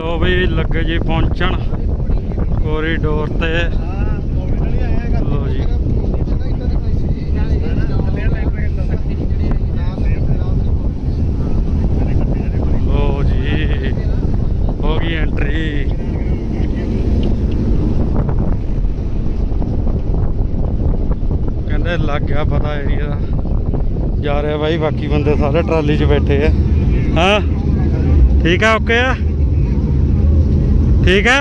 ਲੋ ਵੀ ਲੱਗੇ ਜੀ ਪਹੁੰਚਣ ਕੋਰੀਡੋਰ ਤੇ। ਲੋ ਜੀ। ਲੋ ਜੀ, ਹੋ ਗਈ ਐਂਟਰੀ ਕਹਿੰਦੇ ਲੱਗ ਗਿਆ ਪਤਾ ਏਰੀਆ ਦਾ ਜਾ ਰਿਹਾ ਬਾਈ, ਬਾਕੀ ਬੰਦੇ ਸਾਰੇ ਟਰਾਲੀ 'ਚ ਬੈਠੇ ਆ। ਹਾਂ? ਠੀਕ ਆ ਓਕੇ ਆ? ਠੀਕ ਆ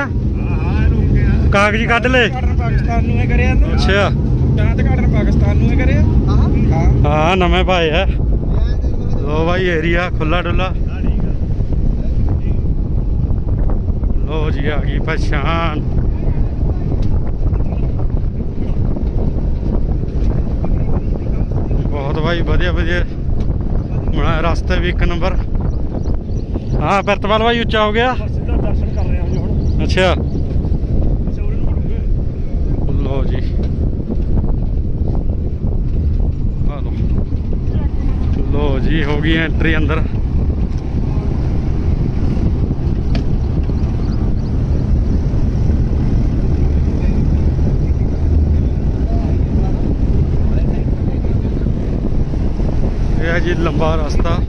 ਕਾਗਜ਼ ਕੱਢ ਲੈ ਪਾਕਿਸਤਾਨ ਨੂੰ ਇਹ ਕਰਿਆ ਨਾ। ਅੱਛਾ। ਡਾਂਟ ਕਾਟਨ ਪਾਕਿਸਤਾਨ ਨੂੰ ਇਹ ਕਰਿਆ। ਹਾਂ। ਹਾਂ ਨਵੇਂ ਪਾਏ ਆ ਲੋ ਬਾਈ ਏਰੀਆ ਖੁੱਲਾ ਡੁੱਲਾ ਲੋ ਜੀ ਆ ਗਈ ਪਛਾਣ। ਬਹੁਤ ਬਾਈ ਵਧੀਆ ਵਧੀਆ। ਬਣਾ ਰਸਤੇ ਵੀ ਇੱਕ ਨੰਬਰ। ਹਾਂ ਪਰਤਵਾਲ ਬਾਈ ਉੱਚਾ ਹੋ ਗਿਆ ਸਿੱਧਾ ਦਰਸ਼ਨ ਕਰ ਰਹੇ ਹਾਂ ਜੀ ਹੁਣ ਅੱਛਾ ਲੋ ਜੀ। ਆ ਲੋ ਜੀ, ਹੋ ਗਈ ਐਂਟਰੀ ਅੰਦਰ। ਇਹ ਹੈ ਜੀ ਲੰਬਾ ਰਸਤਾ।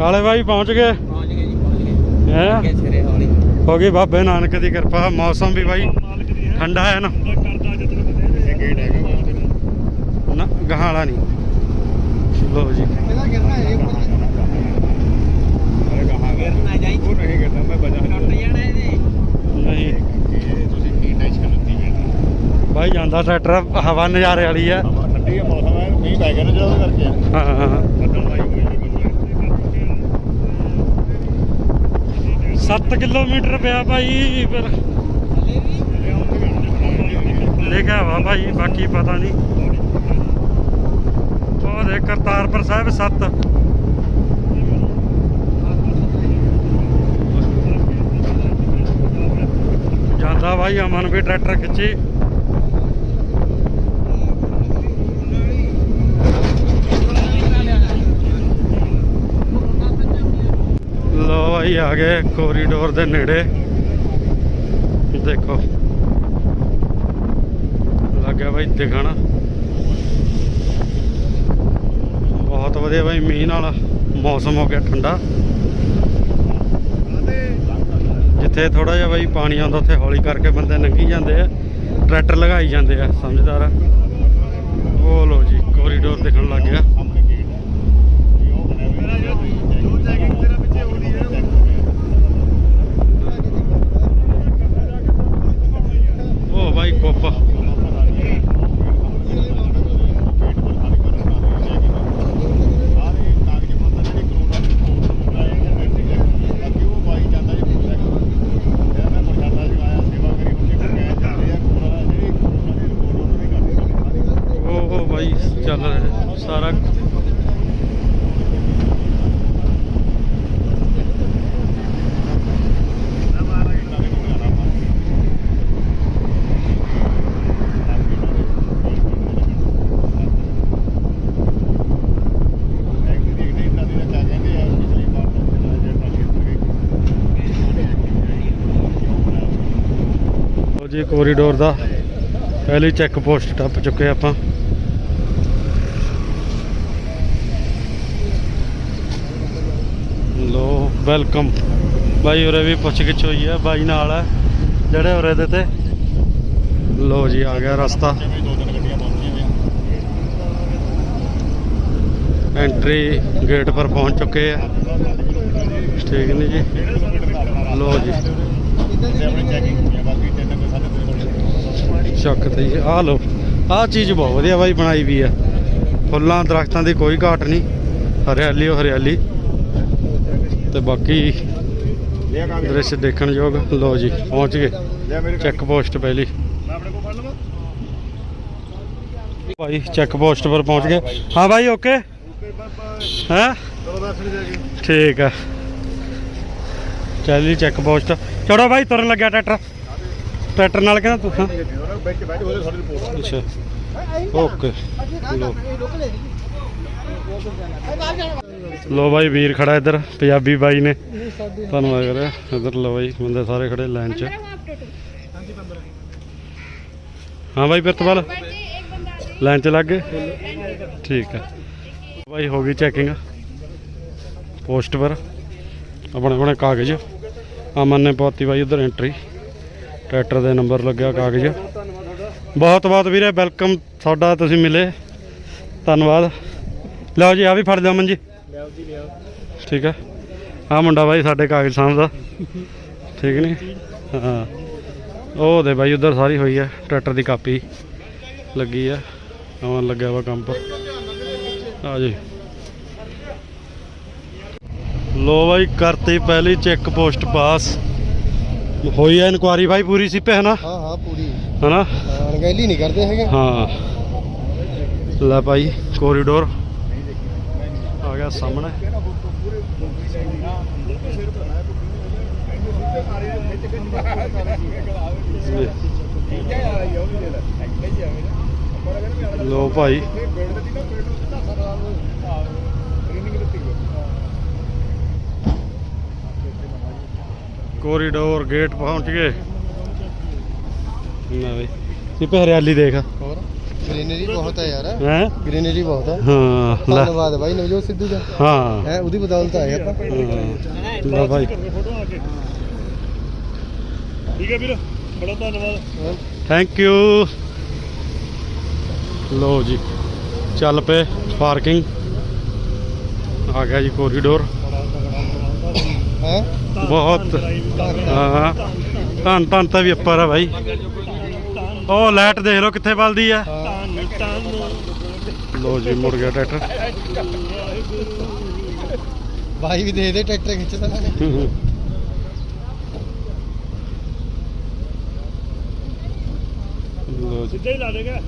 ਕਾਲੇ ਬਾਈ ਪਹੁੰਚ ਗਏ। ਪਹੁੰਚ ਗਏ ਜੀ ਪਹੁੰਚ ਗਏ। ਹੈ? ਸਿਰੇ ਹੌਲੀ। ਹੋ ਗਈ ਬਾਬੇ ਨਾਨਕ ਦੀ ਕਿਰਪਾ ਮੌਸਮ ਵੀ ਬਾਈ ਠੰਡਾ ਹੈ ਨਾ। ਕਰਦਾ ਜਤਨ ਬਦੇ ਇਹ ਗੇਟ ਹੈਗਾ ਬਾਹਰ ਨਾ ਗਾਹਾਂ ਵਾਲਾ ਨਹੀਂ। ਲੋ ਜੀ। ਇਹਦਾ ਕਿੰਨਾ ਹੈ ਅਰੇ ਕਹਾ ਗਿਰਨਾ ਜਾਈ। ਉਹ ਨਹੀਂ ਗਿਰਨਾ ਮੈਂ ਬਜਾ ਟੁੱਟ ਜਾਣਾ ਇਹਦੇ। ਨਹੀਂ। ਤੁਸੀਂ ਕੀ ਟੈਨਸ਼ਨ ਲੱਤੀ ਜਾਂਦੀ ਬਾਈ ਜਾਂਦਾ ਟਰੈਕਟਰ ਹਵਾ ਨਜ਼ਾਰੇ ਵਾਲੀ ਆ। ਹਵਾ ਠੰਡੀ ਹੈ ਮੌਸਮ ਹੈ ਮੀਂਹ ਪੈ ਗਿਆ ਨਾ ਜਦੋਂ ਕਰਕੇ। ਹਾਂ ਹਾਂ, ਹਾਂ ਬੱਦਲ ਵਾਈ ਹੋਈ ਜੀ 7 ਕਿਲੋਮੀਟਰ ਪਿਆ ਭਾਈ ਫਿਰ। ਲਿਖਿਆ ਵਾ ਭਾਈ, ਬਾਕੀ ਪਤਾ ਨਹੀਂ। ਉਹ ਦੇ ਕਰਤਾਰਪੁਰ ਸਾਹਿਬ 7 ਜਾਂਦਾ ਭਾਈ ਅਮਨ ਵੀ ਟਰੈਕਟਰ ਖਿੱਚੀ। ਬਾਈ ਆ ਗਏ ਕੋਰੀਡੋਰ ਦੇ ਨੇੜੇ। ਦੇਖੋ। ਲੱਗਿਆ ਬਾਈ ਦਿਖਣ। ਬਹੁਤ ਵਧੀਆ ਬਾਈ ਮੀਂਹ ਨਾਲ ਮੌਸਮ ਹੋ ਗਿਆ ਠੰਡਾ। ਜਿੱਥੇ ਥੋੜਾ ਜਿਹਾ ਬਾਈ ਪਾਣੀ ਆਉਂਦਾ, ਉੱਥੇ ਹੌਲੀ ਕਰਕੇ ਬੰਦੇ ਲੰਘੀ ਜਾਂਦੇ ਆ। ਟਰੈਕਟਰ ਲਗਾਈ ਜਾਂਦੇ ਆ, ਸਮਝਦਾਰ ਆ। ਉਹ ਲੋ ਜੀ ਕੋਰੀਡੋਰ ਦਿਖਣ ਲੱਗ ਗਿਆ। ਉਹ ਭਾਈ ਕੁੱਪ ਉਹ ਉਹ ਭਾਈ ਚੱਲ ਰਿਹਾ ਸਾਰਾ ਲਓ ਜੀ ਕੋਰੀਡੋਰ ਦਾ। ਪਹਿਲੀ ਚੈੱਕ ਪੋਸਟ ਟੱਪ ਚੁੱਕੇ ਆਪਾਂ। ਲੋ ਵੈਲਕਮ ਬਾਈ ਉਰੇ ਵੀ ਪੁੱਛ ਗਿੱਛ ਹੋਈ ਆ, ਬਾਈ ਨਾਲ ਆ, ਜਿਹੜੇ ਉਰੇ ਦੇ ਤੇ। ਲੋ ਜੀ, ਆ ਗਿਆ ਰਸਤਾ। ਐਂਟਰੀ ਗੇਟ ਪਰ ਪਹੁੰਚ ਚੁੱਕੇ ਆ। ਠੀਕ ਨਹੀਂ ਜੀ? ਲੋ ਜੀ। ਚੱਕ ਤੇ ਆਹ ਲੋ ਆਹ ਚੀਜ਼ ਬਹੁਤ ਵਧੀਆ ਬਾਈ ਬਣਾਈ ਵੀ ਆ। ਫੁੱਲਾਂ, ਦਰਖਤਾਂ ਦੀ ਕੋਈ ਘਾਟ ਨਹੀਂ। ਹਰਿਆਲੀ ਓ ਹਰਿਆਲੀ। ਤੇ ਬਾਕੀ ਦ੍ਰਿਸ਼ ਦੇਖਣ ਯੋਗ। ਲੋ ਜੀ, ਪਹੁੰਚ ਗਏ। ਚੈੱਕ ਪੋਸਟ ਪਹਿਲੀ। ਭਾਈ ਚੈੱਕ ਪੋਸਟ ਪਰ ਪਹੁੰਚ ਗਏ। ਹਾਂ ਭਾਈ ਓਕੇ? ਹੈ? ਠੀਕ ਆ। ਚੱਲ ਜੀ, ਚੈੱਕ ਪੋਸਟ। ਚੜੋ ਭਾਈ ਤੁਰਨ ਲੱਗਿਆ ਟਰੈਕਟਰ। ਟਰੈਕਟਰ ਨਾਲ ਕਹਿੰਦਾ ਤੂੰ, ਹਾਂ। ਅੱਛਾ। ਓਕੇ। ਲੋ ਲੋ ਬਾਈ, ਵੀਰ ਖੜਾ ਇੱਧਰ, ਪੰਜਾਬੀ ਬਾਈ ਨੇ। ਧੰਨਵਾਦ ਕਰਿਆ ਇੱਧਰ ਲੋ ਬਾਈ, ਬੰਦੇ ਸਾਰੇ ਖੜੇ ਲਾਈਨ 'ਚ। ਹਾਂ ਬਾਈ, ਪ੍ਰਿਤਪਾਲ। ਲਾਈਨ 'ਚ ਲੱਗ ਗਏ? ਠੀਕ ਹੈ ਬਾਈ, ਹੋ ਗਈ ਚੈਕਿੰਗ। ਪੋਸਟ ਪਰ। ਆਪਣੇ ਆਪਣੇ ਕਾਗਜ਼। ਅਮਨ ਨੇ ਪਾਤੀ ਬਾਈ, ਉਧਰ ਐਂਟਰੀ ਟਰੈਕਟਰ ਦੇ ਨੰਬਰ ਲੱਗਿਆ ਕਾਗਜ਼। ਬਹੁਤ ਬਹੁਤ ਵੀਰੇ ਵੈਲਕਮ ਤੁਹਾਡਾ ਤੁਸੀਂ ਮਿਲੇ। ਧੰਨਵਾਦ। ਲਓ ਜੀ ਆ ਵੀ ਫੜ ਲਿਓ ਅਮਨ ਜੀ। ਠੀਕ ਹੈ। ਆ ਮੁੰਡਾ ਬਾਈ ਸਾਡੇ ਕਾਗਜ਼ ਸਾਂਭਦਾ ਠੀਕ ਨਹੀਂ ਹਾਂ। ਉਹ ਦੇ ਬਾਈ, ਉਧਰ ਸਾਰੀ ਹੋਈ ਹੈ, ਟਰੈਕਟਰ ਦੀ ਕਾਪੀ ਲੱਗੀ ਆ ਅਮਨ ਲੱਗਿਆ ਵਾ ਕੰਮ ਪਰ। ਆ ਜੀ। ਲੋ ਬਾਈ, ਕਰਤੀ ਪਹਿਲੀ ਚੈੱਕ ਪੋਸਟ ਪਾਸ। ਹੋਈ ਹੈ ਇਨਕੁਆਰੀ ਭਾਈ ਪੂਰੀ ਸੀ ਪੇ ਹਨਾ? ਹਾਂ ਹਾਂ ਪੂਰੀ। ਹਨਾ? ਅਣਗਹਿਲੀ ਨਹੀਂ ਕਰਦੇ ਹੈਗੇ। ਹਾਂ। ਲੈ ਭਾਈ ਕੋਰੀਡੋਰ ਆ ਗਿਆ ਸਾਹਮਣੇ। ਲੋ ਭਾਈ। ਕੋਰੀਡੋਰ ਗੇਟ ਪਹੁੰਚ ਗਏ। ਨਾ ਬਈ। ਸਿੱਪੇ ਹਰਿਆਲੀ ਦੇਖ। ਹੋਰ? ਗ੍ਰੀਨਰੀ ਬਹੁਤ ਹੈ ਯਾਰ। ਹੈ? ਗ੍ਰੀਨਰੀ ਬਹੁਤ ਹੈ। ਹਾਂ ਲੈ। ਧੰਨਵਾਦ ਬਾਈ ਨਵਜੋਤ ਸਿੱਧੂ ਦਾ। ਹਾਂ। ਹੈ ਉਹਦੀ ਬਦੌਲਤ ਆਏ ਆਪਾਂ। ਹਾਂ। ਲੈ ਭਾਈ ਠੀਕ ਹੈ ਵੀਰ ਬੜਾ ਧੰਨਵਾਦ। ਥੈਂਕ ਯੂ ਲੋ ਜੀ ਚੱਲ ਪਏ ਪਾਰਕਿੰਗ। ਆ ਗਿਆ ਜੀ ਕੋਰੀਡੋਰ। ਹੈ। ਬਹੁਤ। ਹਾਂ ਧੰਨ ਧੰਨ ਤਾਂ ਵੀ ਉੱਪਰ ਆ ਭਾਈ ਉਹ ਲਾਈਟ ਦੇਖ ਲਓ ਕਿੱਥੇ ਬਲਦੀ ਆ। ਲੋ ਜੀ ਮੁੜ ਗਿਆ ਟਰੈਕਟਰ। ਬਾਈ ਵੀ ਦੇ ਦੇ ਟਰੈਕਟਰ ਖਿੱਚਦਾ ਨੇ ਲੋ ਜੀ। ਸਿੱਧਾ ਹੀ ਲਾ ਦੇਗਾ।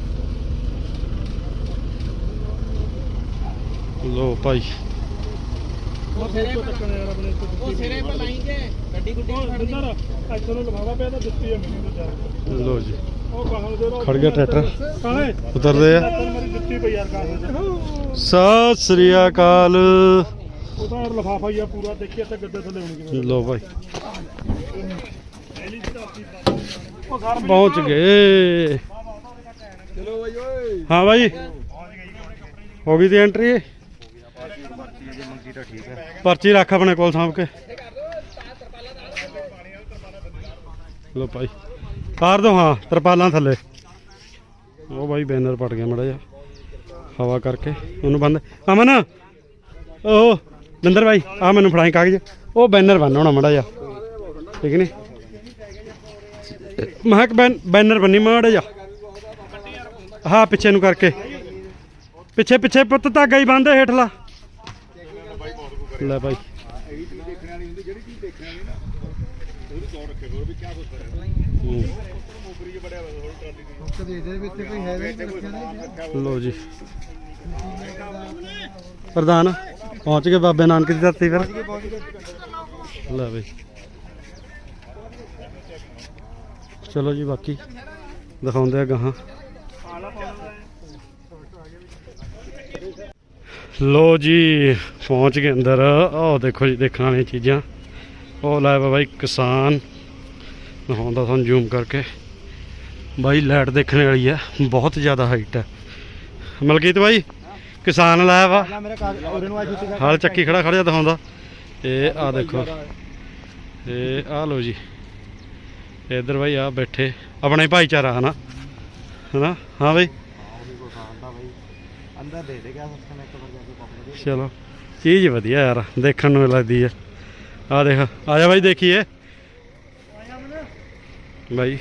ਲੋ ਭਾਈ। ਉਹ ਸਿਰੇ ਪਰ ਲਾਈ ਕੇ ਗੱਡੀ ਗੁੱਡੀ ਖੜਦੀ ਇੱਥੋਂ ਨੂੰ ਲਫਾਵਾ ਪਿਆ ਤਾਂ ਦਿੱਤੀ ਹੈ ਮੈਨੂੰ ਤਾਂ ਚਾਰ ਲੋ ਜੀ। ਉਹ ਦੇ ਖੜ ਗਿਆ ਟਰੈਕਟਰ। ਉਤਰਦੇ ਆ। ਦਿੱਤੀ ਪਈ ਯਾਰ ਕਾਹਲ ਸਤਿ ਸ੍ਰੀ ਅਕਾਲ। ਉਹ ਤਾਂ ਲਫਾਫਾ ਹੀ ਆ ਪੂਰਾ ਦੇਖਿਆ ਤੇ ਗੱਦੇ ਥੱਲੇ ਹੋਣੀ ਕਿਵੇਂ। ਲੋ ਭਾਈ। ਉਹ ਘਰ ਪਹੁੰਚ ਗਏ। ਚਲੋ ਬਾਈ ਓਏ। ਹਾਂ ਭਾਈ ਹੋ ਗਈ ਤੇ ਐਂਟਰੀ ਪਰਚੀ ਰੱਖ ਆਪਣੇ ਕੋਲ ਸਾਂਭ ਕੇ। ਲੋ ਭਾਈ, ਤਾਰ ਦੋ, ਹਾਂ, ਤਰਪਾਲਾਂ ਥੱਲੇ। ਉਹ ਭਾਈ ਬੈਨਰ ਪਟ ਗਿਆ ਮੜਾ ਜਾ ਹਵਾ ਕਰਕੇ। ਉਹਨੂੰ ਬੰਦ ਅਮਨ ਉਹ ਨੰਦਰ ਭਾਈ ਆ ਮੈਨੂੰ ਫੜਾਈ ਕਾਗਜ਼। ਉਹ ਬੈਨਰ ਬੰਨ ਹੋਣਾ ਮੜਾ ਜਾ ਠੀਕ ਨਹੀਂ ਮਹਕ ਬੈਨਰ ਬੰਨੀ ਮੜਾ ਜਾ ਹਾਂ ਪਿੱਛੇ ਨੂੰ ਕਰਕੇ। ਪਿੱਛੇ ਪਿੱਛੇ ਪੁੱਤ ਧਾਗਾ ਹੀ ਬੰਨ੍ਹ ਹੇਠਲਾ। ਲੈ ਭਾਈ ਹੂੰ, ਕਦੇ ਇਹਦੇ ਵਿੱਚ ਕੋਈ ਹੈ ਨਹੀਂ ਰੱਖਿਆ ਜੀ। ਪ੍ਰਧਾਨ ਪਹੁੰਚ ਗਏ ਬਾਬੇ ਨਾਨਕ ਦੀ ਧਰਤੀ ਫਿਰ। ਲੈ ਬਈ। ਚਲੋ ਜੀ ਬਾਕੀ ਦਿਖਾਉਂਦੇ ਆ ਗਾਹਾਂ। ਲੋ ਜੀ ਪਹੁੰਚ ਗਏ ਅੰਦਰ। ਆਹ ਦੇਖੋ ਜੀ ਦੇਖਣ ਵਾਲੀਆਂ ਚੀਜ਼ਾਂ। ਉਹ ਲੈ ਬਾਈ ਕਿਸਾਨ। ਦਿਖਾਉਂਦਾ ਤੁਹਾਨੂੰ ਜ਼ੂਮ ਕਰਕੇ। ਬਾਈ ਲਾਈਟ ਦੇਖਣ ਵਾਲੀ ਆ। ਬਹੁਤ ਜ਼ਿਆਦਾ ਹਾਈਟ ਹੈ ਮਲਕੀਤ ਬਾਈ ਕਿਸਾਨ ਲਾਇਆ ਵਾ। ਹਾਲ ਚੱਕੀ ਖੜਾ ਖੜਾ ਦਿਖਾਉਂਦਾ। ਇਹ ਆ ਦੇਖੋ। ਇਹ ਆ ਲੋ ਜੀ। ਇਧਰ ਬਾਈ ਆ ਬੈਠੇ। ਆਪਣਾ ਭਾਈਚਾਰਾ ਹਨਾ? ਹਨਾ? ਹਾਂ ਬਾਈ। ਅੰਦਰ ਦੇ ਦੇ ਗਿਆ ਸਸਤਾ ਮੈਂ ਇੱਕ ਵਾਰ ਜਾ ਕੇ ਪਾਪਾ ਦੇ ਚਲੋ ਚੀਜ਼ ਵਧੀਆ ਯਾਰ ਦੇਖਣ ਨੂੰ ਲੱਗਦੀ ਆ। ਆ ਦੇਖ ਆ ਜਾ ਬਾਈ ਦੇਖੀਏ। ਬਾਈ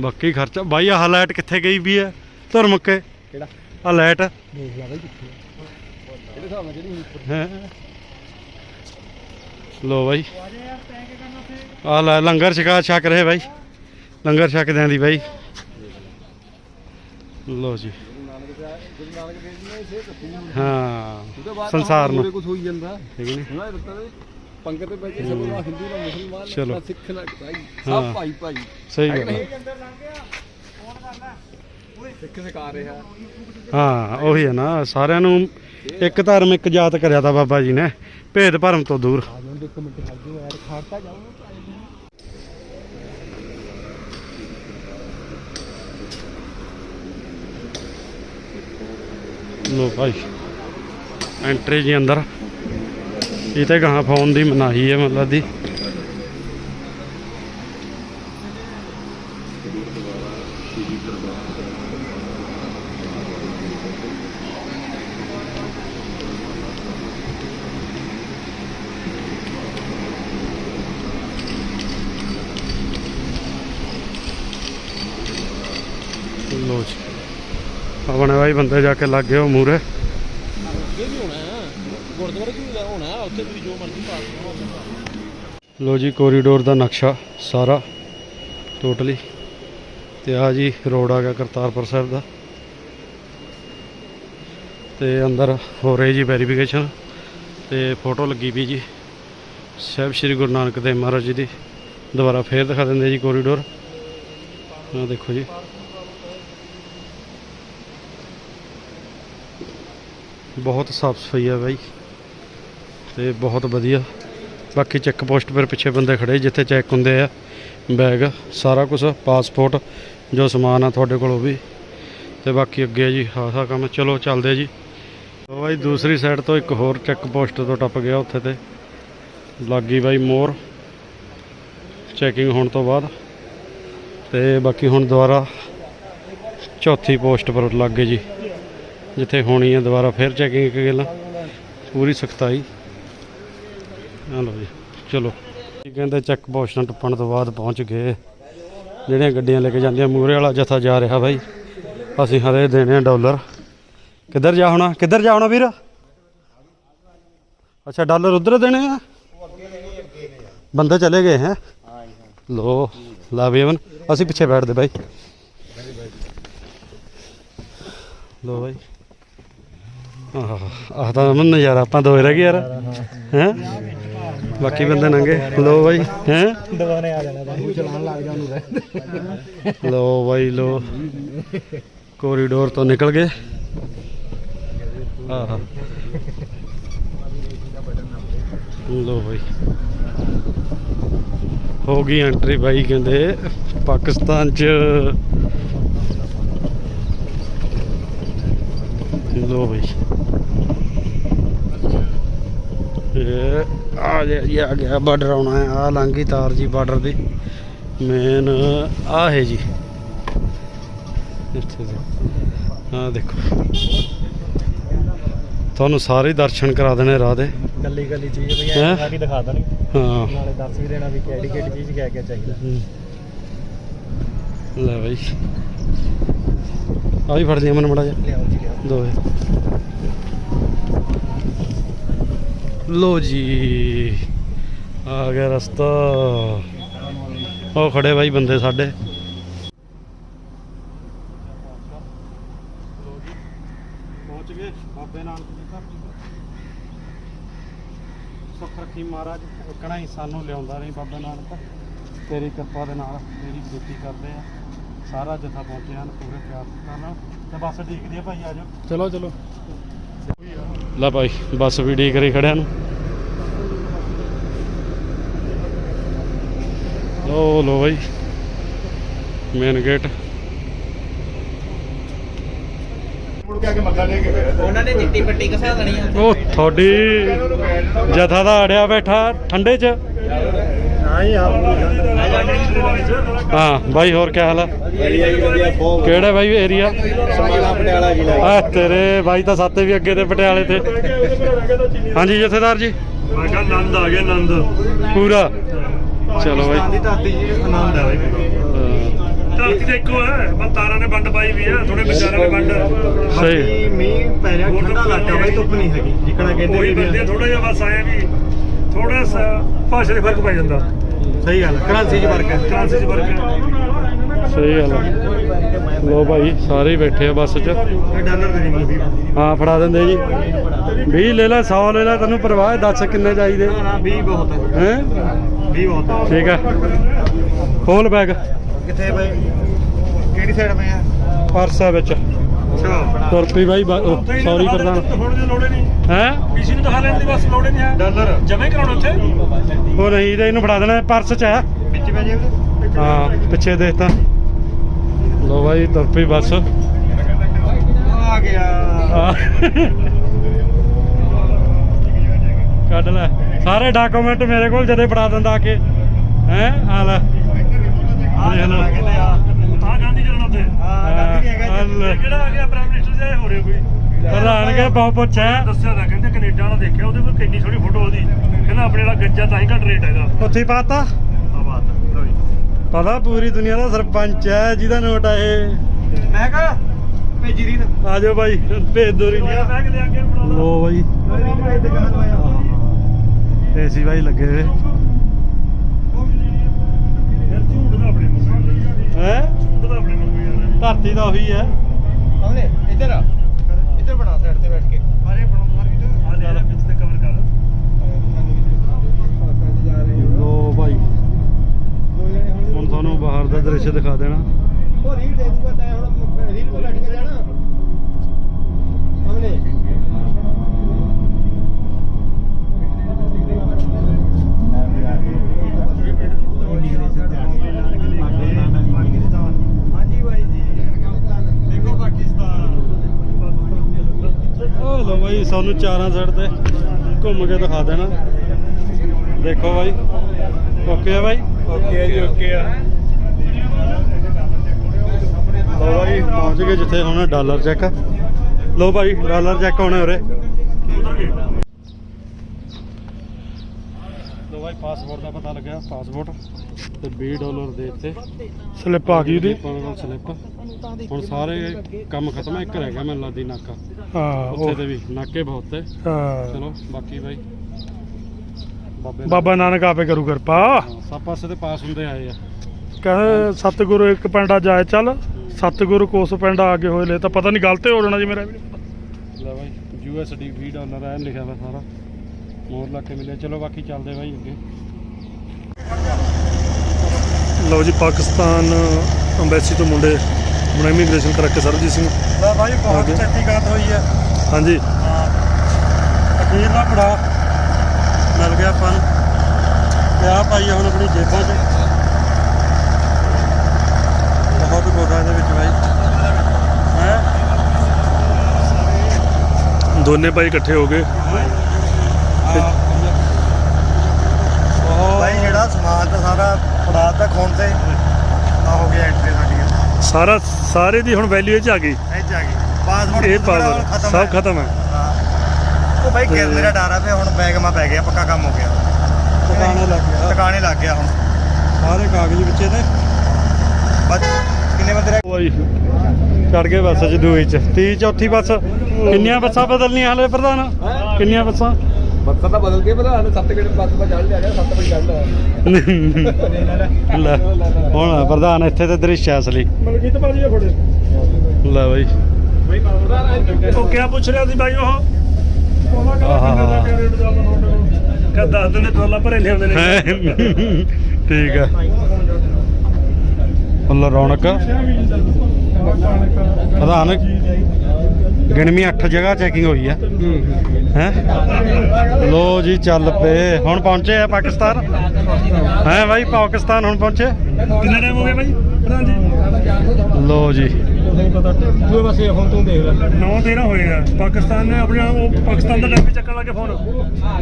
ਬਾਕੀ ਖਰਚਾ ਬਾਈ ਆਹ ਲਾਈਟ ਕਿੱਥੇ ਗਈ ਵੀ ਹੈ ਧੁਰ ਮੁੱਕੇ। ਕਿਹੜਾ? ਆ। ਲਾਈਟ ਦੇਖ ਲੈ ਬਾਈ ਕਿੱਥੇ ਇਹਦੇ ਹਿਸਾਬ ਨਾਲ ਜਿਹੜੀ ਉੱਪਰ ਹੈ? ਲੋ ਬਾਈ। ਆ ਲੈ ਲੰਗਰ ਛਕਾ ਛਕ ਰਹੇ ਬਾਈ। ਲੰਗਰ ਛਕਦਿਆਂ ਦੀ ਬਾਈ। ਲੋ ਜੀ ਗੁਰੂ ਨਾਨਕ ਦੇਵ ਜੀ ਨੇ ਇਸੇ ਕੱਤੀ ਨੂੰ ਹਾਂ ਸੰਸਾਰ ਨੂੰ। ਕੁਝ ਹੋਈ ਜਾਂਦਾ। ਠੀਕ ਨਹੀਂ ਹੁਣ ਇਹ ਦੱਸਦਾ ਪੰਗਤ ਤੇ ਬੈਠੇ ਸਭ ਨਾ ਹਿੰਦੂ ਨਾ ਮੁਸਲਮਾਨ। ਨਾ ਸਿੱਖ ਨਾ ਹਾਂ। ਸਭ ਭਾਈ ਭਾਈ। ਸਹੀ ਗੱਲ? ਹੈ। ਇੱਕ ਸਿਖਾ ਰਿਹਾ। ਹਾਂ ਉਹੀ ਹੈ ਨਾ ਸਾਰਿਆਂ ਨੂੰ ਇੱਕ ਧਰਮ ਇੱਕ ਜਾਤ ਕਰਿਆ ਤਾ ਬਾਬਾ ਜੀ ਨੇ। ਭੇਦ ਭਰਮ ਤੋਂ ਦੂਰ। ਲੋ ਭਾਈ। ਐਂਟਰੀ ਜੀ ਅੰਦਰ। ਇਹ ਤੇ ਗਾਂ ਫੋਨ ਦੀ ਮਨਾਹੀ ਹੈ ਮਤਲਬ ਦੀ। ਲੋ ਜੀ। ਆਪਣੇ ਭਾਈ ਬੰਦੇ ਜਾ ਕੇ ਲੱਗ ਗਏ ਉਹ ਮੂਰੇ ਇਹ ਵੀ ਹੋਣਾ ਹੈ ਗੁਰਦੁਆਰੇ ਕੀ ਹੋਣਾ ਹੈ ਉੱਥੇ ਤੁਸੀਂ ਜੋ ਮਰਜ਼ੀ ਪਾ ਲਓ ਲੋ ਜੀ ਕੋਰੀਡੋਰ ਦਾ ਨਕਸ਼ਾ ਸਾਰਾ ਟੋਟਲੀ ਤੇ ਆ ਜੀ ਰੋਡ ਆ ਗਿਆ ਕਰਤਾਰਪੁਰ ਸਾਹਿਬ ਦਾ। ਤੇ ਅੰਦਰ ਹੋ ਰਹੀ ਜੀ ਵੈਰੀਫਿਕੇਸ਼ਨ ਤੇ ਫੋਟੋ ਲੱਗੀ ਵੀ ਜੀ। ਸਾਹਿਬ ਸ੍ਰੀ ਗੁਰੂ ਨਾਨਕ ਦੇਵ ਮਹਾਰਾਜ ਜੀ ਦੀ। ਦੁਬਾਰਾ ਫੇਰ ਦਿਖਾ ਦਿੰਦੇ ਜੀ ਕੋਰੀਡੋਰ ਆ ਦੇਖੋ ਜੀ। ਬਹੁਤ ਸਾਫ਼ ਸਫ਼ਾਈ ਹੈ ਬਾਈ। ਤੇ ਬਹੁਤ ਵਧੀਆ। ਬਾਕੀ ਚੈੱਕ ਪੋਸਟ ਪਰ ਪਿੱਛੇ ਬੰਦੇ ਖੜੇ ਜਿੱਥੇ ਚੈੱਕ ਹੁੰਦੇ ਆ, ਬੈਗ, ਸਾਰਾ ਕੁਝ ਪਾਸਪੋਰਟ, ਜੋ ਸਮਾਨ ਆ ਤੁਹਾਡੇ ਕੋਲ ਉਹ ਵੀ। ਤੇ ਬਾਕੀ ਅੱਗੇ ਜੀ ਹਾਸਾ ਕੰਮ, ਚਲੋ ਚੱਲਦੇ ਜੀ। ਉਹ ਬਾਈ, ਦੂਸਰੀ ਸਾਈਡ ਤੋਂ ਇੱਕ ਹੋਰ ਚੈੱਕ ਪੋਸਟ ਤੋਂ ਟੱਪ ਗਿਆ ਉੱਥੇ ਤੇ। ਲੱਗੀ ਬਾਈ ਮੋਰ। ਚੈਕਿੰਗ ਹੋਣ ਤੋਂ ਬਾਅਦ। ਤੇ ਬਾਕੀ ਹੁਣ ਦੁਬਾਰਾ ਚੌਥੀ ਪੋਸਟ ਪਰ ਲੱਗ ਗਏ ਜੀ। ਜਿੱਥੇ ਹੋਣੀ ਹੈ ਦੁਬਾਰਾ ਫਿਰ ਚੈਕਿੰਗ ਇੱਕ ਗੱਲ। ਪੂਰੀ ਸਖਤਾਈ। ਆ ਲਓ ਜੀ। ਚਲੋ। ਕੀ ਕਹਿੰਦੇ ਚੈੱਕ ਪੋਸਟਾਂ ਟੱਪਣ ਤੋਂ ਬਾਅਦ ਪਹੁੰਚ ਗਏ। ਜਿਹੜੀਆਂ ਗੱਡੀਆਂ ਲੈ ਕੇ ਜਾਂਦੀਆਂ ਮੂਰੇ ਵਾਲਾ ਜਥਾ ਜਾ ਰਿਹਾ ਬਾਈ। ਅਸੀਂ ਹਰੇ ਦੇਣੇ ਆ ਡਾਲਰ। ਕਿੱਧਰ ਜਾ ਹੋਣਾ? ਕਿੱਧਰ ਜਾ ਹੋਣਾ ਵੀਰ? ਅੱਛਾ, ਡਾਲਰ ਉਧਰ ਦੇਣੇ ਆ? ਬੰਦੇ ਚਲੇ ਗਏ ਹੈ? ਲੋ, ਲਾ ਅਸੀਂ ਪਿੱਛੇ ਬੈਠਦੇ ਬਾਈ। ਲੋ ਬਾਈ। ਆਹ ਆਹ ਤਾਂ ਅਮਨ ਨਜ਼ਾਰਾ, ਆਪਾਂ ਦੋਏ ਰਹਿ ਗਏ ਯਾਰ। ਹੈ? ਬਾਕੀ ਬੰਦੇ ਨੰਗੇ। ਲੋ ਬਾਈ ਹੈ? ਦੁਬਾਰੇ ਆ ਜਾਣਾ ਬਾਬੂ ਚਲਾਨ ਲੱਗ ਜਾ ਉਹਨੂੰ ਲੋ ਬਾਈ ਲੋ ਕੋਰੀਡੋਰ ਤੋਂ ਨਿਕਲ ਗਏ। ਆਹ। ਲੋ ਬਾਈ। ਹੋ ਗਈ ਐਂਟਰੀ ਬਾਈ ਕਹਿੰਦੇ ਪਾਕਿਸਤਾਨ ਚ। ਲੋ ਬਾਈ। ਆ ਗਿਆ ਜੀ ਆ ਗਿਆ ਬਾਰਡਰ ਆਉਣਾ ਹੈ ਆ ਲੰਗੀ ਤਾਰ ਜੀ ਬਾਰਡਰ ਦੀ। ਮੇਨ ਆ ਹੈ ਜੀ। ਇੱਥੇ ਦੇ ਆ ਦੇਖੋ। ਤੁਹਾਨੂੰ ਸਾਰੇ ਦਰਸ਼ਨ ਕਰਾ ਦੇਣੇ ਰਾਹ ਦੇ। ਕੱਲੀ ਕੱਲੀ ਚੀਜ਼ ਵੀ? ਐ ਸਾਰੀ ਦਿਖਾ ਦੇਣੀ ਹਾਂ। ਨਾਲੇ ਦੱਸ ਵੀ ਦੇਣਾ ਵੀ ਕਿਹੜੀ ਕਿਹੜੀ ਚੀਜ਼ ਕਿਆ ਕਿਆ ਚਾਹੀਦਾ। ਲੈ ਬਈ। ਆ ਵੀ ਫੜ ਲਿਆ ਮਨ ਮੜਾ ਜਾ ਲਿਆਓ ਜੀ ਲਿਆਓ। ਦੋਏ ਲੋ ਜੀ ਆ ਗਿਆ ਰਸਤਾ। ਉਹ ਖੜੇ ਬਾਈ ਬੰਦੇ ਸਾਡੇ। ਪਹੁੰਚ ਗਏ ਬਾਬੇ ਨਾਨਕ ਦੀ ਧਰਤੀ ਸੁੱਖ ਰੱਖੀ ਮਹਾਰਾਜ ਇਕਣਾ ਹੀ ਸਾਨੂੰ ਲਿਆਉਂਦਾ ਨਹੀਂ ਬਾਬਾ ਨਾਨਕ। ਤੇਰੀ ਕਿਰਪਾ ਦੇ ਨਾਲ ਤੇਰੀ ਬੇਟੀ ਕਰਦੇ ਆ। ਸਾਰਾ ਜਥਾ ਪਹੁੰਚਿਆ ਹਨ ਪੂਰੇ ਪਿਆਰ ਨਾਲ। ਤੇ ਬੱਸ ਡੀਕਦੀ ਆ ਭਾਈ ਆਜੋ ਚਲੋ ਚਲੋ। ਲੈ ਭਾਈ ਬੱਸ ਵੀ ਡੀਕ ਰਹੀ ਖੜਿਆਂ ਨੂੰ। ਲੋ ਲੋ ਭਾਈ ਮੇਨ ਗੇਟ ਉਹਨਾਂ ਨੇ ਚਿੱਟੀ ਪੱਟੀ ਘਸਾ ਦੇਣੀ ਉਹ ਤੁਹਾਡੀ ਜਥਾ ਦਾ ਅੜਿਆ ਬੈਠਾ ਠੰਡੇ 'ਚ। ਹਾਂ ਹਾਂ ਬਾਈ ਹੋਰ ਕੀ ਹਾਲ ਬਹੁਤ ਕਿਹੜਾ ਬਾਈ ਏਰੀਆ ਸਾਜਲਾ ਪਟਿਆਲਾ ਜ਼ਿਲ੍ਹਾ ਆ ਤੇਰੇ ਬਾਈ ਤਾਂ ਸਾਤੇ ਵੀ ਅੱਗੇ ਤੇ ਪਟਿਆਲੇ ਤੇ। ਹਾਂਜੀ ਜਥੇਦਾਰ ਜੀ। ਮੈਂ ਕਿਹਾ ਆਨੰਦ ਆ ਗਿਆ ਆਨੰਦ। ਪੂਰਾ। ਚਲੋ ਬਾਈ। ਦੀ ਧਰਤੀ ਜੀ ਆਨੰਦ ਆ ਬਈ। ਹਾਂ, ਧਰਤੀ ਤਾਂ ਇੱਕੋ ਹੈ ਬਸ ਤਾਰਾਂ ਨੇ ਵੰਡ ਪਾਈ ਵੀ ਆ ਥੋੜੇ ਵਿਚਾਰਾਂ ਨੇ ਵੰਡ। ਸਹੀ। ਮੀਂਹ ਪੈ ਰਿਹਾ ਠੰਡਾ ਇਲਾਕਾ ਬਈ ਧੁੱਪ ਨਹੀਂ ਹੈਗੀ ਜਿੱਕਣਾ ਕਹਿੰਦੇ ਕੋਈ ਬੰਦੇ ਥੋੜਾ ਜਿਹਾ ਬਸ ਆਇਆ ਵੀ ਥੋੜਾ ਸਾ ਭਾਸ਼ਾ ਦੇ ਫ਼ਰਕ ਪੈ ਜਾਂਦਾ। ਸਹੀ ਗੱਲ ਕਰੰਸੀ 'ਚ ਫ਼ਰਕ ਹੈ ਕਲਾਸ ਚ ਫ਼ਰਕ ਹੈ ਸਹੀ ਗੱਲ। ਲੋ ਭਾਈ ਸਾਰੇ ਹੀ ਬੈਠੇ ਆ ਬੱਸ 'ਚ। ਡਾਲਰ ਦੇ ਵੀ ਹਾਂ ਫੜਾ ਦਿੰਦੇ ਜੀ। 20 ਲੈ ਲੈ 100 ਲੈ ਲੈ ਤੈਨੂੰ ਪਰਵਾਹ ਹੈ, ਦੱਸ ਕਿੰਨੇ ਚਾਹੀਦੇ? ਨਾ ਨਾ 20 ਬਹੁਤ ਹੈ ਹੈ? 20 ਬਹੁਤ ਹੈ ਠੀਕ ਆ। ਖੋਲ ਬੈਗ ਕਿੱਥੇ ਬਈ? ਕਿਹੜੀ ਸਾਈਡ ਪਏ ਆ? ਪਰਸ ਹੈ ਵਿੱਚ। ਤੁਰਪੀ ਬਾਈ ਸੌਰੀ ਪ੍ਰਧਾਨ। ਹੁਣ ਦੀ ਲੋੜ ਹੀ ਨਹੀਂ। ਹੈ? ਪੀਸੀ ਨੂੰ ਦਿਖਾ ਲੈਣ ਦੀ ਬਸ ਲੋੜ ਨਹੀਂ ਹੈ। ਡਾਲਰ। ਜਮੇ ਕਰਾਉਣਾ ਉੱਥੇ। ਉਹ ਨਹੀਂ ਤੇ ਇਹਨੂੰ ਫੜਾ ਦੇਣਾ ਪਰਸ ਚ ਹੈ। ਵਿੱਚ ਪੈ ਜੇ ਹਾਂ ਪਿੱਛੇ ਦੇਖ ਤਾਂ। ਲੋ ਬਾਈ ਤੁਰਪੀ ਬੱਸ। ਆ ਗਿਆ। ਆ। ਕੱਢ ਲੈ। ਸਾਰੇ ਡਾਕੂਮੈਂਟ ਮੇਰੇ ਕੋਲ ਜਦੇ ਫੜਾ ਦਿੰਦਾ ਆ ਕੇ। ਹੈ? ਆ ਲੈ। ਲਓ। ਆ ਗਾਂਧੀ ਜਰਨ ਉੱਥੇ। ਹਾਂ ਗਾਂਧੀ ਨਹੀਂ ਹੈਗਾ ਆ ਲੈ। ਇਹ ਕਿਹੜਾ ਆ ਗਿਆ ਪ੍ਰਾਈਮ ਮਿਨਿਸਟਰ ਜਿਹਾ ਹੋ ਰਿਹਾ ਕੋਈ? ਪ੍ਰਧਾਨ ਕੇ ਬਹੁਤ ਪੁੱਛਿਆ। ਦੱਸਿਆ ਤਾਂ ਕਹਿੰਦੇ ਕੈਨੇਡਾ ਵਾਲਾ ਦੇਖਿਆ ਉਹਦੇ ਕੋਲ ਕਿੰਨੀ ਸੋਹਣੀ ਫੋਟੋ ਉਹਦੀ। ਕਹਿੰਦਾ ਆਪਣੇ ਵਾਲਾ ਗੱਜਾ ਤਾਂ ਹੀ ਘੱਟ ਰੇਟ ਹੈਗਾ ਉੱਥੇ ਹੀ ਪਾਤਾ ਆ ਬਾਤ ਲਓ ਜੀ। ਪਤਾ ਪੂਰੀ ਦੁਨੀਆ ਦਾ ਸਰਪੰਚ ਹੈ ਜਿਹਦਾ ਨੋਟ ਆ ਇਹ। ਮੈਂ ਕਹਾ ਭੇਜੀ ਰੀ ਨਾ ਆ ਜਾਓ ਬਾਈ ਭੇਜ ਦੋ ਰੀ ਲਿਆ ਬੈਗ ਲਿਆ ਕੇ ਬਣਾ ਲਾ। ਲੋ ਬਾਈ। ਏਸੀ ਬਾਈ ਲੱਗੇ ਹੋਏ। ਯਾਰ ਝੂਠ ਦਾ ਆਪਣੇ ਮੰਗੂ ਹੈ? ਝੂਠ ਦਾ ਆਪਣੇ ਮੰਗੂ ਯਾਰ ਧਰਤੀ ਤਾਂ ਉਹੀ ਹੈ। ਸਾਹਮਣੇ ਇੱਧਰ ਆ। ਇੱਧਰ ਬਣਾ ਸਾਈਡ ਤੇ ਬੈਠ ਕੇ। ਸਾਰੇ ਬਣਾਉਣ ਮਾਰ ਵੀ ਆ ਲੈ ਲੈ ਵਿੱਚ ਤੇ ਕਵਰ ਕਰ। ਲੋ ਭਾਈ। ਹੁਣ ਤੁਹਾਨੂੰ ਬਾਹਰ ਦਾ ਦ੍ਰਿਸ਼ ਦਿਖਾ ਦੇਣਾ। ਉਹ ਰੀਲ ਦੇ ਦੂੰਗਾ ਤੈਂ ਹੁਣ ਰੀਲ ਕੋ ਬੈਠ ਕੇ ਜਾਣਾ। ਸਾਹਮਣੇ ਹਾਂਜੀ ਭਾਈ ਜੀ ਦੇਖੋ ਪਾਕਿਸਤਾਨ ਓ ਲੋ ਬਾਈ ਸਾਨੂੰ ਚਾਰਾਂ ਸਾਈਡ ਤੇ ਘੁੰਮ ਕੇ ਦਿਖਾ ਦੇਣਾ। ਦੇਖੋ ਬਾਈ ਓਕੇ ਆ ਬਾਈ? ਓਕੇ ਜੀ ਓਕੇ ਆ। ਲੋ ਬਾਈ ਪਹੁੰਚ ਗਏ ਜਿੱਥੇ ਹੁਣ ਡਾਲਰ ਚੈੱਕ ਲੋ ਭਾਈ ਡਾਲਰ ਚੈੱਕ ਹੋਣੇ ਉਰੇ। ਲੋ ਭਾਈ ਪਾਸਪੋਰਟ ਦਾ ਪਤਾ ਲੱਗਿਆ ਪਾਸਪੋਰਟ ਤੇ 20 ਡਾਲਰ ਦੇ ਦਿੱਤੇ। ਸਲਿੱਪ ਆ ਗਈ ਉਹਦੀ। ਸਲਿੱਪ ਹੁਣ ਸਾਰੇ ਕੰਮ ਖਤਮ ਹੈ ਇੱਕ ਰਹਿ ਗਿਆ ਮੈਨੂੰ ਲੱਗਦੀ ਨਾਕਾ। ਹਾਂ ਉੱਥੇ ਤੇ ਵੀ ਨਾਕੇ ਬਹੁਤ ਤੇ। ਹਾਂ। ਚਲੋ ਬਾਕੀ ਬਾਈ। ਬਾਬੇ ਨਾਨਕ ਆਪੇ ਕਰੂ ਕਿਰਪਾ। ਹਾਂ, ਸਭ ਪਾਸੇ ਤੇ ਪਾਸ ਹੁੰਦੇ ਆਏ ਆ। ਕਹਿੰਦੇ ਸਤਿਗੁਰੂ ਇੱਕ ਪਿੰਡਾ ਜਾਏ ਚੱਲ। ਸਤਿਗੁਰੂ ਕੋਸ ਪਿੰਡਾ ਅੱਗੇ ਹੋਏ ਲੈ। ਤਾਂ ਪਤਾ ਨਹੀਂ ਗਲਤ ਹੋ ਜਾਣਾ ਜੀ ਮੇਰਾ ਵੀ। ਲੈ ਬਾਈ ਯੂਐਸਡੀ 20 ਡਾਲਰ ਆ ਲਿਖਿਆ ਵਾ ਸਾਰਾ। ਮੋਰ ਲਾ ਕੇ ਮਿਲਿਆ। ਚਲੋ ਬਾਕੀ ਚੱਲਦੇ ਬਾਈ ਅੱਗੇ। ਲਓ ਜੀ ਪਾਕਿਸਤਾਨ ਅੰਬੈਸੀ ਤੋਂ ਮੁੰਡੇ ਹੁਣ ਇਮੀਗ੍ਰੇਸ਼ਨ ਕਰਾ ਕੇ ਸਰਬਜੀਤ ਸਿੰਘ। ਲੈ ਬਾਈ ਬਹੁਤ। ਚੱਟੀ ਗਾਤ ਹੋਈ ਹੈ। ਹਾਂਜੀ। ਅਖੀਰ ਦਾ ਪੜਾ ਮਿਲ ਗਿਆ ਆਪਾਂ ਨੂੰ। ਤੇ ਆ ਪਾਈ ਹੁਣ ਆਪਣੀ ਜੇਬਾਂ 'ਚ। ਬਹੁਤ ਗੋਗਾ ਇਹਦੇ ਵਿੱਚ ਬਾਈ। ਹੈ? ਦੋਨੇ ਭਾਈ ਇਕੱਠੇ ਹੋ ਗਏ। ਭਾਈ ਜਿਹੜਾ ਸਮਾਨ ਤਾਂ ਸਾਰਾ ਫੜਾ ਤਾ ਖੋਣ ਤੇ ਆ ਹੋ ਗਿਆ ਸਾਰਾ ਸਾਰੇ ਦੀ ਹੁਣ ਵੈਲਿਊ ਚ ਆ ਗਈ। ਇਹ ਚ ਆ ਗਈ। ਇਹ ਪਾਵਰ ਸਭ। ਖਤਮ ਹੈ। ਹਾਂ। ਉਹ ਭਾਈ ਗਿਰਨੇ ਦਾ ਡਰ ਆ ਪਿਆ ਹੁਣ ਬੈਗ ਮਾ ਪੈ ਗਿਆ ਪੱਕਾ ਕੰਮ ਹੋ ਗਿਆ। ਟਿਕਾਣੇ ਲੱਗ ਗਿਆ। ਟਿਕਾਣੇ ਲੱਗ ਗਿਆ ਹੁਣ। ਸਾਰੇ ਕਾਗਜ਼ ਵਿੱਚ ਇਹਦੇ ਬਸ ਕਿੰਨੇ ਬੰਦੇ ਰਹਿ ਬਾਈ ਚੜ ਗਏ ਬੱਸ ਚ ਦੂਈ ਚ 30 ਚੌਥੀ ਬੱਸ। ਕਿੰਨੀਆਂ ਬੱਸਾਂ ਬਦਲਣੀਆਂ ਹਲੇ ਪ੍ਰਧਾਨ? ਕਿੰਨੀਆਂ ਬੱਸਾਂ? ਬੱਸਾਂ ਤਾਂ ਬਦਲ ਕੇ ਭਰਾ ਨੇ 7 ਕਿਲੋਮੀਟਰ ਬੱਸ ਚੜ ਲਿਆ 7 ਵਜੇ ਚੜ ਲੈ ਹੁਣ ਪ੍ਰਧਾਨ ਇੱਥੇ ਤੇ ਦ੍ਰਿਸ਼ ਹੈ ਅਸਲੀ। ਮਲਕੀਤ ਭਾਜੀ ਆ ਫੜੇ ਲੈ ਬਾਈ। ਉਹ ਕਿਆ ਪੁੱਛ ਰਿਹਾ ਸੀ ਬਾਈ ਉਹ? ਕਹ ਦੱਸ ਦਿੰਦੇ ਟਰਾਲਾ ਭਰੇ ਲਿਆਉਂਦੇ ਨੇ? ਠੀਕ ਹੈ ਫੁੱਲ ਰੌਣਕ। ਪ੍ਰਧਾਨ ਗਿਣਵੀਂ 8 ਜਗ੍ਹਾ ਚੈਕਿੰਗ ਹੋਈ ਹੈ ਹੈ? ਲੋ ਜੀ ਚੱਲ ਪਏ। ਹੁਣ ਪਹੁੰਚੇ ਆ ਪਾਕਿਸਤਾਨ? ਹੈ ਬਾਈ ਪਾਕਿਸਤਾਨ ਹੁਣ ਪਹੁੰਚੇ? ਕਿੰਨਾ ਟਾਈਮ ਹੋ ਗਿਆ ਬਾਈ ਪ੍ਰਧਾਨ ਜੀ? ਲੋ ਜੀ। ਦੂਏ ਪਾਸੇ ਹੁਣ ਤੂੰ ਦੇਖ ਲੈ। 9 13 ਹੋਏਗਾ ਪਾਕਿਸਤਾਨ ਨੇ ਆਪਣੇ ਆਪ ਉਹ ਪਾਕਿਸਤਾਨ ਦਾ ਟਾਈਮ ਵੀ ਚੱਕਣ ਲੱਗੇ ਫੋਨ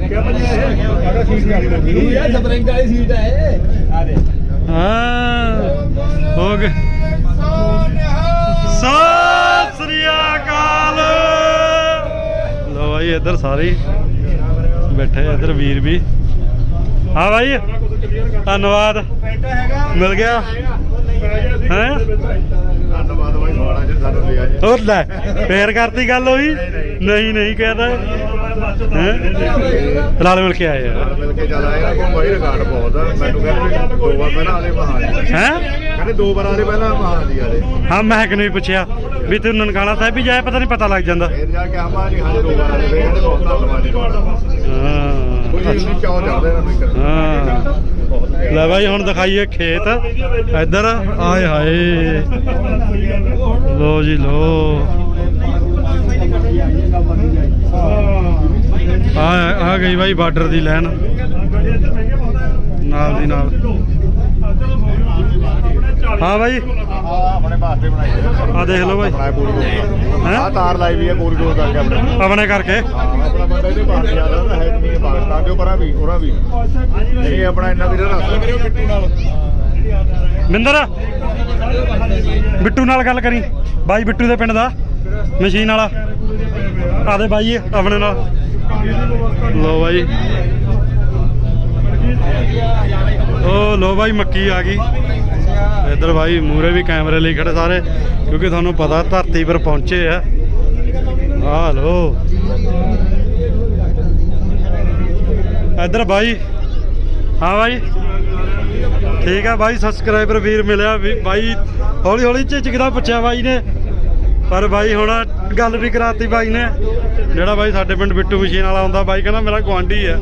ਕਿਆ ਭਾਜੀ ਇਹ? ਯਾਰ ਵਾਲੀ ਸੀਟ ਹੈ ਆ ਦੇ। ਹਾਂ ਹੋ ਗਏ। ਸਤਿ ਸ੍ਰੀ ਅਕਾਲ। ਲੋ ਭਾਈ ਇੱਧਰ ਸਾਰੇ ਬੈਠੇ ਇੱਧਰ ਵੀਰ ਵੀ। ਹਾਂ ਭਾਈ ਧੰਨਵਾਦ। ਮਿਲ ਗਿਆ। ਹੈ? ਧੰਨਵਾਦ ਭਾਈ ਸਵਾਲਾ ਜੀ ਸਾਨੂੰ ਲਿਆ ਜੀ। ਹੋਰ ਲੈ ਫੇਰ ਕਰਤੀ ਗੱਲ ਹੋਈ ਨਹੀਂ ਨਹੀਂ। ਕਹਿੰਦਾ ਹੈ? ਰਲ ਮਿਲ ਕੇ ਆਏ ਆ। ਮਿਲ ਕੇ ਚੱਲ ਕੋ ਭਾਈ ਰਿਕਾਰਡ ਬਹੁਤ ਆ। ਮੈਨੂੰ ਕਹਿੰਦੇ ਵੀ ਦੋ ਵਾਰ ਪਹਿਲਾਂ ਆਲੇ ਮਹਾਨ ਜੀ ਹੈ? ਕਹਿੰਦੇ ਦੋ ਵਾਰ ਆਲੇ ਪਹਿਲਾਂ ਮਹਾਨ ਜੀ ਆਲੇ। ਹਾਂ ਮੈਂ ਕਿ ਨਹੀਂ ਪੁੱਛਿਆ ਵੀ ਤੂੰ ਨਨਕਾਣਾ ਸਾਹਿਬ ਵੀ ਜਾਏ ਪਤਾ ਨਹੀਂ ਪਤਾ ਲੱਗ ਜਾਂਦਾ। ਫੇਰ ਜਾ ਕੇ ਆਮਾ ਜੀ ਹਾਂ ਦੋ ਵਾਰ ਆਲੇ। ਕਹਿੰਦੇ ਬਹੁਤ ਧੰਨਵਾਦ ਹਾਂ। ਕੋਈ ਨਹੀਂ ਨੂੰ ਹਾਂ। ਲੈ ਬਾਈ ਹੁਣ ਦਿਖਾਈਏ ਖੇਤ। ਇੱਧਰ ਆਏ ਹਾਏ। ਲੋ ਜੀ ਲੋ ਆ ਆ ਗਈ ਬਾਈ ਬਾਰਡਰ ਦੀ ਲਾਈਨ। ਨਾਲ ਦੀ ਨਾਲ। ਹਾਂ ਬਾਈ। ਆਪਣੇ ਵਾਸਤੇ ਬਣਾਈ ਆ ਦੇਖ ਲਓ ਬਾਈ? ਆ ਤਾਰ ਲਾਈ ਵੀ ਹੈ ਪੂਰੀ ਗੋਲ ਕਰਕੇ ਆਪਣੇ। ਆਪਣੇ ਕਰਕੇ। ਹਾਂ ਆਪਣਾ ਬੰਦਾ ਇਹਦੇ ਬਾਹਰ ਜ਼ਿਆਦਾ ਤਾਂ ਹੈ ਨਹੀਂ ਪਾਕਿਸਤਾਨ ਦੇ ਪਰਾਂ ਵੀ ਉਹਨਾਂ ਵੀ। ਇਹ ਆਪਣਾ ਇੰਨਾ ਵੀਰ ਰਸਤਾ ਕਰਿਓ ਬਿੱਟੂ ਨਾਲ ਮਿੰਦਰ ਬਿੱਟੂ ਨਾਲ ਗੱਲ ਕਰੀ। ਬਾਈ ਬਿੱਟੂ ਦੇ ਪਿੰਡ ਦਾ ਮਸ਼ੀਨ ਵਾਲਾ। ਆਦੇ ਬਾਈ ਆਪਣੇ ਨਾਲ। ਲੋ ਬਾਈ। ਓ ਲੋ ਬਾਈ, ਮੱਕੀ ਆ ਗਈ। ਇੱਧਰ ਬਾਈ ਮੂਰੇ ਵੀ ਕੈਮਰੇ ਲਈ ਖੜੇ ਸਾਰੇ, ਕਿਉਂਕਿ ਤੁਹਾਨੂੰ ਪਤਾ ਧਰਤੀ ਪਰ ਪਹੁੰਚੇ ਆ। ਆ ਲੋ ਇੱਧਰ ਬਾਈ। ਹਾਂ ਬਾਈ। ਠੀਕ ਆ ਬਾਈ ਸਬਸਕ੍ਰਾਈਬਰ ਵੀਰ ਮਿਲਿਆ। ਵੀ ਬਾਈ ਹੌਲੀ ਹੌਲੀ ਝਿਜਕਦਾ ਪੁੱਛਿਆ ਬਾਈ ਨੇ। ਪਰ ਬਾਈ ਹੁਣ ਗੱਲ ਵੀ ਕਰਾਤੀ ਬਾਈ ਨੇ। ਜਿਹੜਾ ਬਾਈ ਸਾਡੇ ਪਿੰਡ ਬਿੱਟੂ ਮਸ਼ੀਨ ਵਾਲਾ ਆਉਂਦਾ ਬਾਈ ਕਹਿੰਦਾ ਮੇਰਾ ਗੁਆਂਢੀ ਆ।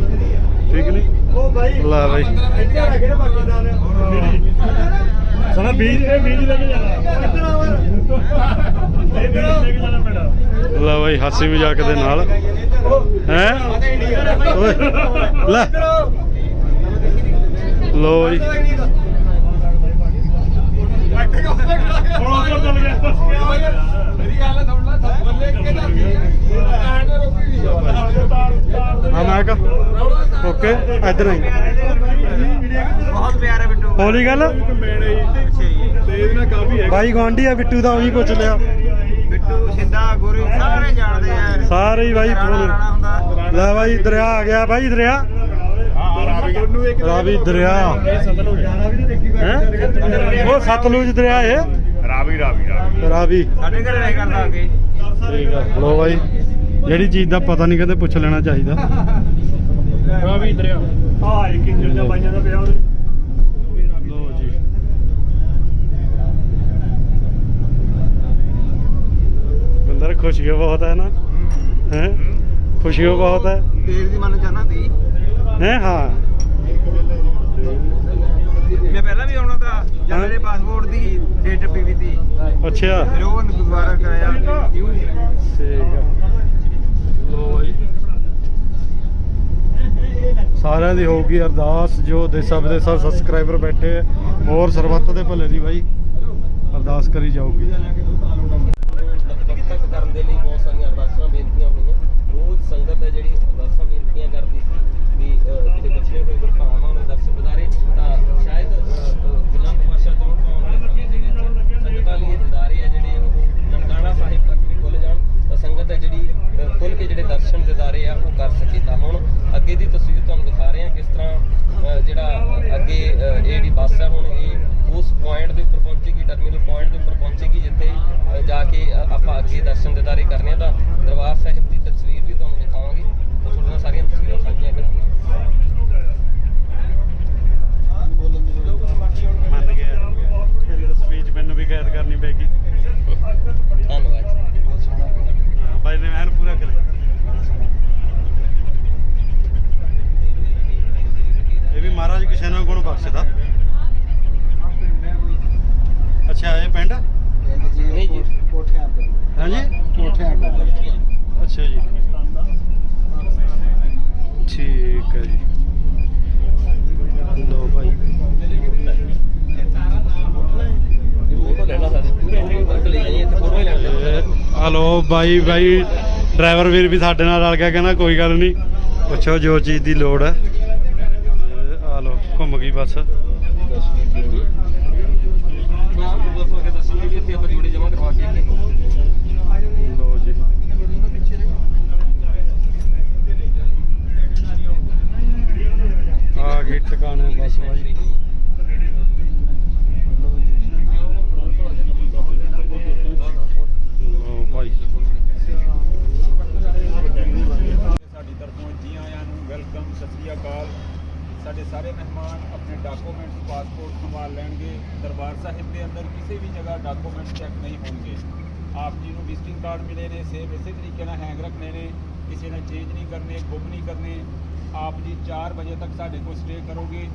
ਠੀਕ ਨਹੀਂ ਉਹ ਬਾਈ। ਲੈ ਬਾਈ ਸਾਲਾ ਬੀਜ ਇਹ ਬੀਜ ਲੈ ਕੇ ਜਾਣਾ ਲੈ ਬਾਈ ਹਾਸੀ ਮਜ਼ਾਕ ਦੇ ਨਾਲ। ਹੈ? ਲੈ। ਲੋ ਜੀ ਹੁਣ ਉੱਧਰ ਚੱਲ ਗਿਆ। ਹਾਂ ਮੈਂ ਓਕੇ ਇੱਧਰ ਆਈ। ਬਹੁਤ ਪਿਆਰ ਹੈ ਬਿੱਟੂ ਹੋਲੀ ਗੱਲ। ਇਹਦੇ ਨਾਲ ਕਾਫੀ ਹੈ ਬਾਈ ਗੁਆਂਢੀ ਆ ਬਿੱਟੂ ਦਾ ਉਹੀ ਪੁੱਛ ਲਿਆ। ਬਿੱਟੂ ਸਿੰਦਾ ਗੁਰੂ ਸਾਰੇ ਜਾਣਦੇ ਆ। ਸਾਰੇ ਹੀ ਬਾਈ ਲੈ ਬਾਈ ਦਰਿਆ ਆ ਗਿਆ ਬਾਈ ਦਰਿਆ। ਹਾਂ ਰਾਵੀ ਦਰਿਆ। ਹੈ? ਉਹ ਸਤਲੁਜ ਦਰਿਆ ਇਹ। ਰਾਵੀ ਰਾਵੀ। ਰਾਵੀ ਰਾਵੀ ਸਾਡੇ ਘਰੇ ਰਹਿ ਕਰਦਾ ਅੱਗੇ ਠੀਕ ਆ। ਲੋ ਬਾਈ ਜਿਹੜੀ ਚੀਜ਼ ਦਾ ਪਤਾ ਨਹੀਂ ਕਦੇ ਪੁੱਛ ਲੈਣਾ ਚਾਹੀਦਾ। ਰਾਵੀ ਦਰਿਆ ਆ। ਇੱਕ ਇੰਜਨ ਦਾ ਬਾਈਆਂ ਦਾ ਪਿਆ ਉਹਦੇ। ਲੋ ਜੀ। ਬੰਦਰ ਖੁਸ਼ੀ ਬਹੁਤ ਹੈ ਨਾ। ਹੈ। ਖੁਸ਼ੀ ਬਹੁਤ ਹੈ ਤੇਲ ਦੀ ਮਨ ਚਾਹਨਾ ਤੀ ਹੈ? ਹਾਂ। ਮੈਂ ਪਹਿਲਾਂ ਵੀ ਆਉਣਾ ਤਾਂ ਹਾਂ। ਮੇਰੇ ਪਾਸਪੋਰਟ ਦੀ ਡੇਟ ਟੱਪੀ ਵੀ ਤੀ। ਅੱਛਾ। ਫਿਰ ਉਹ ਦੁਬਾਰਾ ਕਰਾਇਆ। ਕਿਉਂ ਠੀਕ ਆ। ਲੋ ਬਾਈ। ਸਾਰਿਆਂ ਦੀ ਹੋਊਗੀ ਅਰਦਾਸ ਜੋ ਦੇਸਾਂ ਵਿਦੇਸਾਂ ਸਬਸਕ੍ਰਾਈਬਰ ਬੈਠੇ ਆ। ਹੋਰ ਸਰਬੱਤ ਦੇ ਭਲੇ ਦੀ ਬਾਈ। ਅਰਦਾਸ ਕਰੀ ਜਾਊਗੀ। ਨਤਮਸਤਕ ਕਰਨ ਦੇ ਲਈ ਬਹੁਤ ਸਾਰੀਆਂ ਅਰਦਾਸਾਂ ਬੇਨਤੀਆਂ ਹੋਈਆਂ ਰੋਜ਼ ਸੰਗਤ ਹੈ ਜਿਹੜੀ ਅਰਦਾਸਾਂ ਬੇਨਤੀਆਂ ਕਰਦੀ ਸੀ ਵੀ ਜਿਹੜੇ ਬਚੇ ਹੋਏ ਗੁਰਧਾਮਾਂ ਨੂੰ ਦਰਸ਼ਨ ਦਿਦਾਰੇ ਤਾਂ ਸ਼ਾਇਦ ਜਿਨ੍ਹਾਂ ਭਾਸ਼ਾ ਚਾਹੁਣ ਤੋਂ ਆਉਣ ਵਾਲੇ ਸਮੇਂ ਦੇ ਵਿੱਚ ਸੰਗਤਾਂ ਲਈ ਇਹ ਦਿਦਾਰੇ ਆ ਜਿਹੜੇ ਉਹ ਨਨਕਾਣਾ ਸਾਹਿਬ ਤੱਕ ਵੀ ਖੁੱਲ ਜਾਣ ਤਾਂ ਸੰਗਤ ਹੈ ਜਿਹੜੀ ਅਹ, ਖੁੱਲ ਕੇ ਜਿਹੜੇ ਦਰਸ਼ਨ ਦਿਦਾਰੇ ਆ ਉਹ ਕਰ ਸਕੇ ਤਾਂ ਹੁਣ ਅੱਗੇ ਦੀ ਤਸਵੀਰ ਤੁਹਾਨੂੰ ਦਿਖਾ ਰਹੇ ਹਾਂ ਕਿਸ ਤਰ੍ਹਾਂ ਜਿਹੜਾ ਅੱਗੇ ਇਹ ਜਿਹੜੀ ਬੱਸ ਹੈ ਹੁਣ ਇਹ ਉਸ ਪੁਆਇੰਟ ਦੇ ਉੱਪਰ ਪਹੁੰਚੇਗੀ ਟਰਮੀਨਲ ਪੁਆਇੰਟ ਦੇ ਉੱਪਰ ਪਹੁੰਚੇਗੀ ਜਿੱਥੇ ਜਾ ਕੇ ਆਪਾਂ ਅੱਗੇ ਦਰਸ਼ਨ ਦਿਦਾਰੇ ਕਰਨੇ ਆ ਤਾਂ ਦਰਬਾਰ ਸਾਹਿਬ ਦੀ ਤਸਵੀਰ ਵੀ ਤੁਹਾਨੂੰ ਦਿਖਾਵਾਂਗੇ। ਤਾਂ ਤੁਹਾਡੇ ਨਾਲ ਸਾਰੀਆਂ ਤਸਵੀਰਾਂ ਸਾਂਝੀਆਂ ਕਰਾਂਗੇ। ਮੰਨ ਗਿਆ। ਇਹਦੀ ਸਪੀਚ ਮੈਨੂੰ ਵੀ ਕੈਦ ਕਰਨੀ ਪੈਗੀ ਧੰਨਵਾਦ ਜੀ। ਹਾਂ, ਬਾਈ ਨੇ ਐਨ ਪੂਰਾ ਕਰੇ ਇਹ ਵੀ ਮਹਾਰਾਜ ਕਿਸੇ ਨੂੰ ਗੁਣ ਬਖਸ਼ਦਾ। ਅੱਛਾ ਇਹ ਪਿੰਡ? ਨਹੀਂ ਜੀ। ਹਾਂਜੀ? ਅੱਛਾ ਜੀ। ਠੀਕ ਹੈ ਜੀ। ਲੋ ਭਾਈ ਹਲੋ ਬਾਈ ਬਾਈ ਡਰਾਈਵਰ ਵੀਰ ਵੀ ਸਾਡੇ ਨਾਲ ਰਲ ਗਿਆ, ਕਹਿੰਦਾ ਕੋਈ ਗੱਲ ਨਹੀਂ। ਪੁੱਛੋ ਜੋ ਚੀਜ਼ ਦੀ ਲੋੜ ਹੈ। ਆ ਲੋ ਘੁੰਮ ਗਈ ਬੱਸ। ਨਾਮ ਦੱਸੋ ਕਿ ਦੱਸੋ ਜੀ ਡਾਕੂਮੈਂਟ ਚੈੱਕ ਨਹੀਂ ਹੋਣਗੇ। ਆਪ ਜੀ ਨੂੰ ਵਿਜ਼ਿਟਿੰਗ ਕਾਰਡ ਮਿਲੇ ਨੇ ਸੇਮ ਇਸੇ ਤਰੀਕੇ ਨਾਲ ਹੈਂਗ ਰੱਖਣੇ ਨੇ, ਕਿਸੇ ਨੇ ਚੇਂਜ ਨਹੀਂ ਕਰਨੇ ਗੁੰਮ ਨਹੀਂ ਕਰਨੇ। ਆਪ ਜੀ 4 ਵਜੇ ਤੱਕ ਸਾਡੇ ਕੋਲ ਸਟੇ ਕਰੋਗੇ।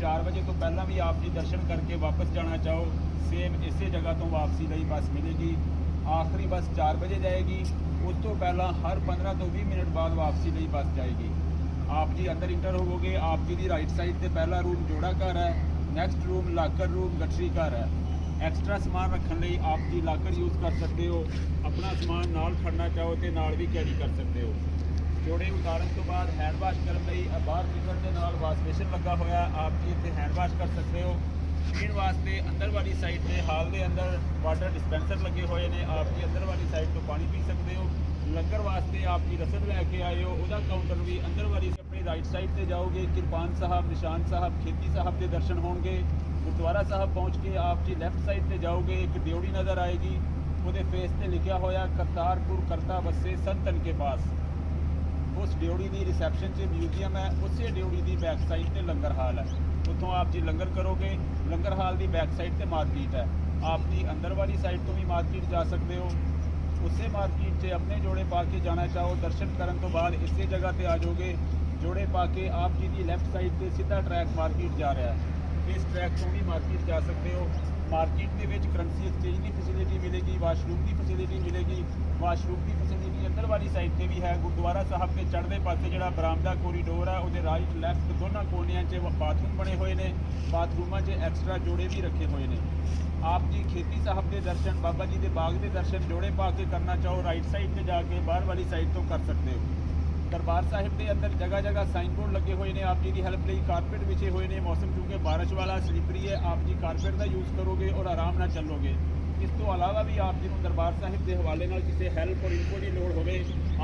4 ਵਜੇ ਤੋਂ ਪਹਿਲਾਂ ਵੀ ਆਪ ਜੀ ਦਰਸ਼ਨ ਕਰਕੇ ਵਾਪਸ ਜਾਣਾ ਚਾਹੋ। ਸੇਮ ਇਸੇ ਜਗ੍ਹਾ ਤੋਂ ਵਾਪਸੀ ਲਈ ਬੱਸ ਮਿਲੇਗੀ। ਆਖਰੀ ਬੱਸ 4 ਵਜੇ ਜਾਏਗੀ। ਉਸ ਤੋਂ ਪਹਿਲਾਂ ਹਰ 15 ਤੋਂ 20 ਮਿੰਟ ਬਾਅਦ ਵਾਪਸੀ ਲਈ ਬੱਸ ਜਾਏਗੀ। ਆਪ ਜੀ ਅੰਦਰ ਇੰਟਰ ਹੋਵੋਗੇ। ਆਪ ਜੀ ਦੀ ਰਾਈਟ ਸਾਈਡ ਤੇ ਪਹਿਲਾ ਰੂਮ ਜੋੜਾ ਘਰ ਹੈ। ਨੈਕਸਟ ਰੂਮ ਲਾਕਰ ਰੂਮ ਗੱਠਰੀ ਘਰ ਹੈ। ਐਕਸਟਰਾ ਸਮਾਨ ਰੱਖਣ ਲਈ ਆਪ ਜੀ ਲਾਕਰ ਯੂਜ਼ ਕਰ ਸਕਦੇ ਹੋ। ਆਪਣਾ ਸਮਾਨ ਨਾਲ ਖੜਨਾ ਚਾਹੋ ਤੇ ਨਾਲ ਵੀ ਕੈਰੀ ਕਰ ਸਕਦੇ ਹੋ। ਜੋੜੇ ਉਤਾਰਨ ਤੋਂ ਬਾਅਦ ਹੈਂਡ ਵਾਸ਼ ਕਰਨ ਲਈ ਬਾਹਰ ਨਿਕਲਣ ਦੇ ਨਾਲ ਵਾਸ਼ ਬੇਸਿਨ ਲੱਗਾ ਹੋਇਆ, ਆਪ ਜੀ ਇੱਥੇ ਹੈਂਡ ਵਾਸ਼ ਕਰ ਸਕਦੇ ਹੋ। ਪੀਣ ਵਾਸਤੇ ਅੰਦਰ ਵਾਲੀ ਸਾਈਡ ਤੇ ਹਾਲ ਦੇ ਅੰਦਰ ਵਾਟਰ ਡਿਸਪੈਂਸਰ ਲੱਗੇ ਹੋਏ ਨੇ, ਆਪ ਜੀ ਅੰਦਰ ਵਾਲੀ ਸਾਈਡ ਤੋਂ ਪਾਣੀ ਪੀ ਸਕਦੇ ਹੋ। ਲੰਗਰ ਵਾਸਤੇ ਆਪ ਜੀ ਰਸਦ ਲੈ ਕੇ ਆਏ ਹੋ, ਉਹਦਾ ਕਾਊਂਟਰ ਵੀ ਅੰਦਰ ਵਾਲੀ ਆਪਣੀ ਰਾਈਟ ਸਾਈਡ ਤੇ ਜਾਓਗੇ। ਕਿਰਪਾਨ ਸਾਹਿਬ, ਨਿਸ਼ਾਨ ਸਾਹਿਬ, ਖੇਤੀ ਸਾਹਿਬ ਦੇ ਦਰਸ਼ਨ ਹੋਣਗੇ। ਗੁਰਦੁਆਰਾ ਸਾਹਿਬ ਪਹੁੰਚ ਕੇ ਆਪ ਜੀ ਲੈਫਟ ਸਾਈਡ ਤੇ ਜਾਓਗੇ, ਇੱਕ ਡਿਉੜੀ ਨਜ਼ਰ ਆਏਗੀ, ਉਹਦੇ ਫੇਸ ਤੇ ਲਿਖਿਆ ਹੋਇਆ ਕਰਤਾਰਪੁਰ ਕਰਤਾ ਬੱਸੇ ਸੰਤਨ ਕੇ ਪਾਸ। ਉਸ ਡਿਉੜੀ ਦੀ ਰਿਸੈਪਸ਼ਨ 'ਚ ਮਿਊਜ਼ੀਅਮ ਹੈ, ਉਸੇ ਡਿਉੜੀ ਦੀ ਬੈਕ ਸਾਈਡ ਤੇ ਲੰਗਰ ਹਾਲ ਹੈ। ਉੱਥੋਂ ਆਪ ਜੀ ਲੰਗਰ ਕਰੋਗੇ, ਲੰਗਰ ਹਾਲ ਦੀ ਬੈਕ ਸਾਈਡ ਤੇ ਮਾਰਕੀਟ ਹੈ। ਆਪ ਦੀ ਅੰਦਰ ਵਾਲੀ ਸਾਈਡ ਤੋਂ ਵੀ ਮਾਰਕੀਟ ਜਾ ਸਕਦੇ ਹੋ। ਉਸੇ ਮਾਰਕੀਟ 'ਚ ਆਪਣੇ ਜੋੜੇ ਪਾ ਕੇ ਜਾਣਾ ਚਾਹੋ, ਦਰਸ਼ਨ ਕਰਨ ਤੋਂ ਬਾਅਦ ਇਸੇ ਜਗ੍ਹਾ ਤੇ ਆ ਜਾਓਗੇ। ਜੋੜੇ ਪਾ ਕੇ ਆਪ ਜੀ ਦੀ ਲੈਫਟ ਸਾਈਡ ਤੇ ਸਿੱਧਾ ਟਰੈਕ ਮਾਰਕੀਟ ਜਾ ਰਿਹਾ ਹੈ। ਇਸ ਟਰੈਕ ਤੋਂ ਵੀ ਮਾਰਕੀਟ ਜਾ ਸਕਦੇ ਹੋ। ਮਾਰਕੀਟ ਦੇ ਵਿੱਚ ਕਰੰਸੀ ਐਕਸਚੇਂਜ ਦੀ ਫੈਸਿਲਿਟੀ ਮਿਲੇਗੀ ਵਾਸ਼ਰੂਮ ਦੀ ਫੈਸਿਲਿਟੀ ਮਿਲੇਗੀ। ਵਾਸ਼ਰੂਮ ਦੀ ਫੈਸਿਲਿਟੀ ਅੰਦਰ ਵਾਲੀ ਸਾਈਡ ਤੇ ਵੀ ਹੈ। ਗੁਰਦੁਆਰਾ ਸਾਹਿਬ ਦੇ ਚੜ੍ਹਦੇ ਪਾਸੇ ਜਿਹੜਾ ਬਰਾਮਦਾ ਕੋਰੀਡੋਰ ਹੈ ਉਹਦੇ ਰਾਈਟ ਲੈਫਟ ਦੋਨਾਂ ਕੋਨਿਆਂ 'ਚ ਬਾਥਰੂਮ ਬਣੇ ਹੋਏ ਨੇ। ਬਾਥਰੂਮਾਂ 'ਚ ਐਕਸਟਰਾ ਜੋੜੇ ਵੀ ਰੱਖੇ ਹੋਏ ਨੇ। ਆਪ ਜੀ ਖੇਤੀ ਸਾਹਿਬ ਦੇ ਦਰਸ਼ਨ, ਬਾਬਾ ਜੀ ਦੇ ਬਾਗ ਦੇ ਦਰਸ਼ਨ ਜੋੜੇ ਪਾ ਕੇ ਕਰਨਾ ਚਾਹੋ ਰਾਈਟ ਸਾਈਡ ਤੇ ਜਾ ਕੇ ਬਾਹਰ ਵਾਲੀ ਸਾਈਡ ਤੋਂ ਕਰ ਸਕਦੇ ਹੋ। ਦਰਬਾਰ ਸਾਹਿਬ ਦੇ ਅੰਦਰ ਜਗ੍ਹਾ ਜਗ੍ਹਾ ਸਾਈਨ ਬੋਰਡ ਲੱਗੇ ਹੋਏ ਨੇ। ਆਪ ਜੀ ਦੀ ਹੈਲਪ ਲਈ ਕਾਰਪੇਟ ਵਿਛੇ ਹੋਏ ਨੇ। ਮੌਸਮ ਕਿਉਂਕਿ ਬਾਰਿਸ਼ ਵਾਲਾ ਸਲਿਪਰੀ ਹੈ ਆਪ ਜੀ ਕਾਰਪੇਟ ਦਾ ਯੂਜ਼ ਕਰੋਗੇ ਔਰ ਆਰਾਮ ਨਾਲ ਚੱਲੋਗੇ। ਇਸ ਤੋਂ ਇਲਾਵਾ ਵੀ ਆਪ ਜੀ ਨੂੰ ਦਰਬਾਰ ਸਾਹਿਬ ਦੇ ਹਵਾਲੇ ਨਾਲ ਕਿਸੇ ਹੈਲਪ ਔਰ ਇਨਫੋ ਦੀ ਲੋੜ ਹੋਵੇ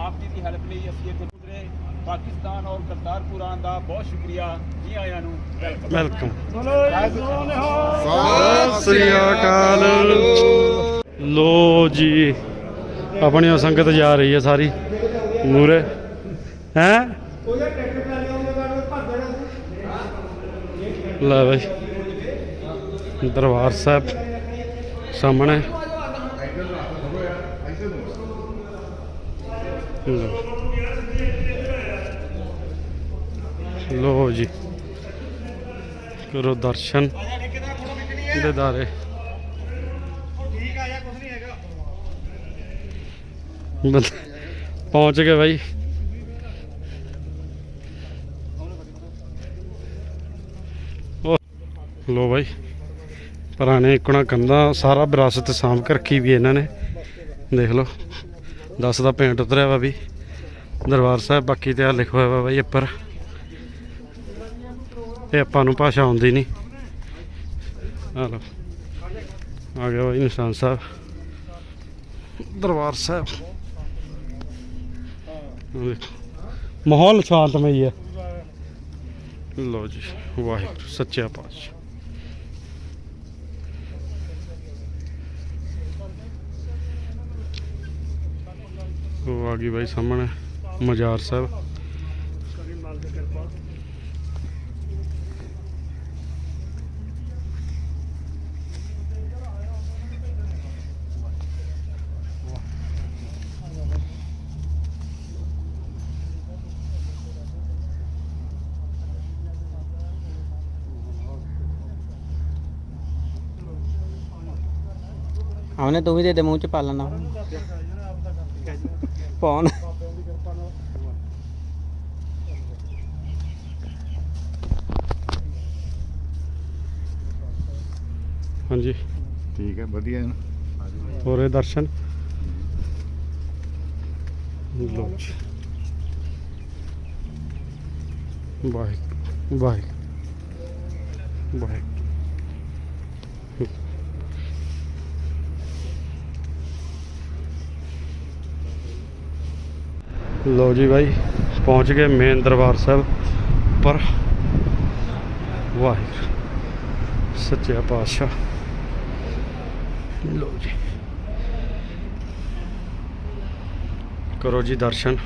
ਆਪ ਜੀ ਦੀ ਹੈਲਪ ਲਈ ਅਸੀਂ ਇੱਥੇ ਗੁਜ਼ਰੇ। ਪਾਕਿਸਤਾਨ ਔਰ ਕਰਤਾਰਪੁਰ ਦਾ ਬਹੁਤ ਸ਼ੁਕਰੀਆ। ਜੀ ਆਇਆਂ ਨੂੰ ਵੈਲਕਮ ਵੈਲਕਮ ਬੋਲੋ ਸਤਿ ਸ੍ਰੀ ਅਕਾਲ। ਲੋ ਜੀ ਆਪਣੀ ਸੰਗਤ ਜਾ ਰਹੀ ਹੈ ਸਾਰੀ। ਮੂਰੇ ਹੈ ਲੈ ਬਈ। ਦਰਬਾਰ ਸਾਹਿਬ ਸਾਹਮਣੇ। ਲੋ ਜੀ। ਕਰੋ ਦਰਸ਼ਨ ਦੇਦਾਰੇ ਬੰਦ- ਪਹੁੰਚ ਗਏ ਬਾਈ। ਲੋ ਬਾਈ। ਪੁਰਾਣੇ ਇਕਣਾ ਕੰਧਾਂ ਸਾਰਾ ਵਿਰਾਸਤ ਸਾਂਭ ਕੇ ਰੱਖੀ ਵੀ ਇਹਨਾਂ ਨੇ। ਦੇਖ ਲਓ। 10 ਦਾ ਪੇਂਟ ਉਤਰਿਆ ਵਾ ਵੀ। ਦਰਬਾਰ ਸਾਹਿਬ ਬਾਕੀ ਤੇ ਆ ਲਿਖਿਆ ਵਾ ਬਾਈ ਉੱਪਰ। ਇਹ ਆਪਾਂ ਨੂੰ ਭਾਸ਼ਾ ਆਉਂਦੀ ਨਹੀਂ। ਆ ਲਓ। ਆ ਗਿਆ ਬਾਈ ਨਿਸ਼ਾਨ ਸਾਹਿਬ। ਦਰਬਾਰ ਸਾਹਿਬ। ਦੇਖੋ। ਮਾਹੌਲ ਸ਼ਾਂਤਮਈ ਹੈ ਲੋ ਜੀ, ਵਾਹਿਗੁਰੂ, ਸੱਚਾ ਪਾਤਸ਼ਾਹ। ਉਹ ਆ ਗਈ ਬਾਈ ਸਾਹਮਣੇ, ਮਜ਼ਾਰ ਸਾਹਿਬ। ਆਉਨੇ, ਤੂੰ ਵੀ ਦੇ ਦੇ ਮੂੰਹ ਚ ਪਾ ਲੈਣਾ ਪੌਣ ਹਾਂਜੀ। ਠੀਕ ਹੈ ਵਧੀਆ ਹੋਰ ਇਹ ਦਰਸ਼ਨ? ਲੋ ਜੀ। ਵਾਹਿਗੁਰੂ ਵਾਹਿਗੁਰੂ ਵਾਹਿਗੁਰੂ। ਲੋ ਜੀ ਬਾਈ, ਪਹੁੰਚ ਗਏ ਮੇਨ ਦਰਬਾਰ ਸਾਹਿਬ ਪਰ ਵਾਹਿਗੁਰੂ, ਸੱਚਾ ਪਾਤਸ਼ਾਹ। ਲੋ ਜੀ। ਕਰੋ ਜੀ ਦਰਸ਼ਨ।